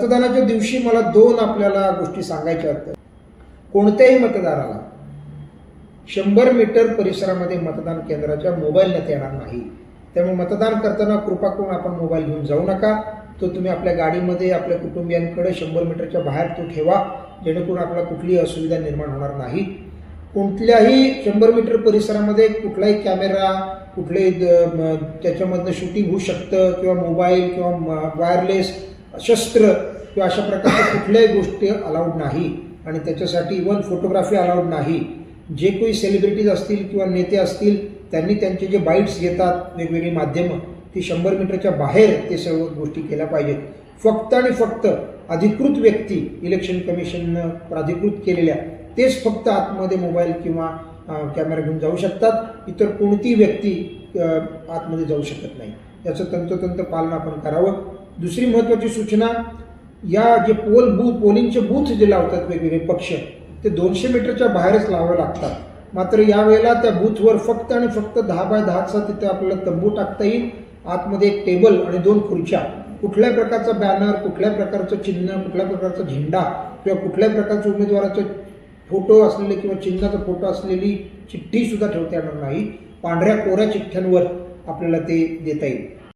मतदानाच्या दिवशी मला दोन आपल्याला गोष्टी सांगायच्या होत्या. कोणत्याही मतदाराला शंभर मीटर परिसरामध्ये मतदान केंद्राच्या मोबाईलने येणार नाही. त्यामुळे मतदान करताना कृपा करून आपण मोबाईल घेऊन जाऊ नका. तो तुम्ही आपल्या गाडीमध्ये आपल्या कुटुंबियांकडे शंभर मीटरच्या बाहेर तो ठेवा. जेणेकरून आपल्याला कुठलीही असुविधा निर्माण होणार नाही. कोणत्याही शंभर मीटर परिसरामध्ये कुठलाही कॅमेरा कुठलेही द- म- त्याच्यामधनं शूटिंग होऊ शकतं किंवा मोबाईल किंवा वायरलेस शस्त्र किंवा अशा प्रकारच्या कुठल्याही गोष्टी अलाउड नाही. आणि त्याच्यासाठी इवन फोटोग्राफी अलाउड नाही. जे कोणी सेलिब्रिटीज असतील किंवा नेते असतील त्यांनी त्यांचे जे बाईट्स घेतात वेगवेगळी माध्यमं ती शंभर मीटरच्या बाहेर ते सर्व गोष्टी केल्या पाहिजेत. फक्त आणि फक्त अधिकृत व्यक्ती इलेक्शन कमिशननं प्राधिकृत केलेल्या तेच फक्त आतमध्ये मोबाईल किंवा कॅमेरा घेऊन जाऊ शकतात. इतर कोणतीही व्यक्ती आतमध्ये जाऊ शकत नाही. याचं तंतोतंत पालन आपण करावं. दुसरी महत्त्वाची सूचना या जे पोल बूथ पोलिंगचे बूथ जे लावतात वेगवेगळे पक्ष ते दोनशे मीटरच्या बाहेरच लावावे लागतात. मात्र यावेळेला त्या बूथवर फक्त आणि फक्त दहा बाय दहाचा तिथे आपल्याला तंबू टाकता येईल. आतमध्ये एक टेबल आणि दोन खुर्च्या. कुठल्याही प्रकारचा बॅनर कुठल्याही प्रकारचं चिन्ह कुठल्या प्रकारचा झेंडा किंवा कुठल्याही प्रकारचं उमेदवाराचं फोटो असलेले किंवा चिन्हाचा फोटो असलेली चिठ्ठीसुद्धा ठेवता येणार नाही. पांढऱ्या कोऱ्या चिठ्ठ्यांवर आपल्याला ते देता येईल.